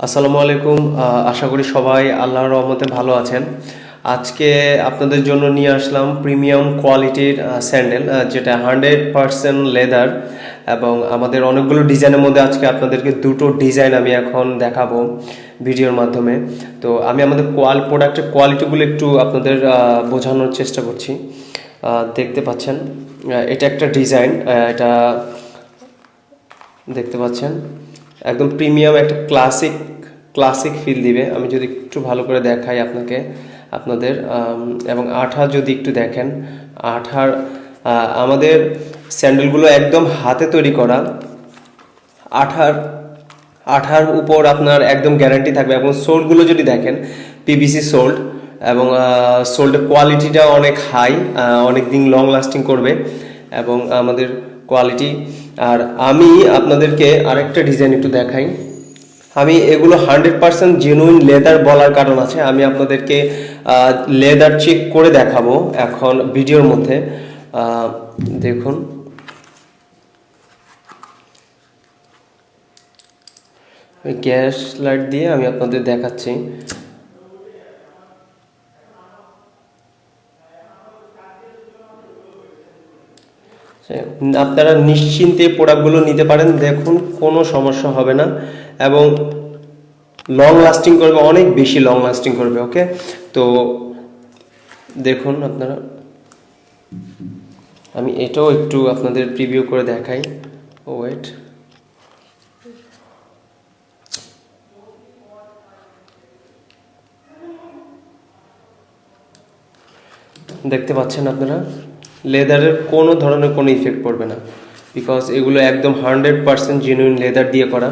আসসালামু আলাইকুম আশা করি সবাই আল্লাহর রহমতে ভালো আছেন। আজকে আপনাদের জন্য নিয়ে আসলাম প্রিমিয়াম কোয়ালিটির স্যান্ডেল যেটা হান্ড্রেড পারসেন্ট লেদার এবং আমাদের অনেকগুলো ডিজাইনের মধ্যে আজকে আপনাদেরকে দুটো ডিজাইন আমি এখন দেখাবো ভিডিওর মাধ্যমে। তো আমি আমাদের কোয়াল, প্রোডাক্টের কোয়ালিটিগুলো একটু আপনাদের বোঝানোর চেষ্টা করছি। দেখতে পাচ্ছেন এটা একটা ডিজাইন এটা দেখতে পাচ্ছেন। একদম প্রিমিয়াম, একটা ক্লাসিক ক্লাসিক ফিল দিবে। আমি যদি একটু ভালো করে দেখাই আপনাকে, আপনাদের এবং আঠা যদি একটু দেখেন, আঠার আমাদের স্যান্ডেলগুলো একদম হাতে তৈরি করা। আঠার আঠার উপর আপনার একদম গ্যারান্টি থাকবে। এবং সোলগুলো যদি দেখেন পিভিসি সোল্ড এবং সোল্ডের কোয়ালিটিটা অনেক হাই অনেক দিন লং লাস্টিং করবে। এবং আমাদের কোয়ালিটি আমি আপনাদেরকে আরেকটা ডিজাইন একটু দেখাই। আমি এগুলো হান্ড্রেড পার্সেন্ট জেনুইন লেদার বলার কারণ আছে, আমি আপনাদেরকে লেদার চেক করে দেখাবো এখন ভিডিওর মধ্যে। দেখুন। গ্যাস লাইট দিয়ে আমি আপনাদের দেখাচ্ছি। আপনারা নিশ্চিন্তে প্রোডাক্টগুলো নিতে পারেন, দেখুন কোনো সমস্যা হবে না এবং লং লাস্টিং করবে, অনেক বেশি লং লাস্টিং করবে ওকে তো দেখুন আপনারা, আমি এটাও একটু আপনাদের প্রিভিউ করে দেখাই ওয়েট দেখতে পাচ্ছেন আপনারা? লেদারের কোনো ধরনের কোনো ইফেক্ট পড়বে না। বিকজ এগুলো একদম হান্ড্রেড পারসেন্ট জেনুইন লেদার দিয়ে করা।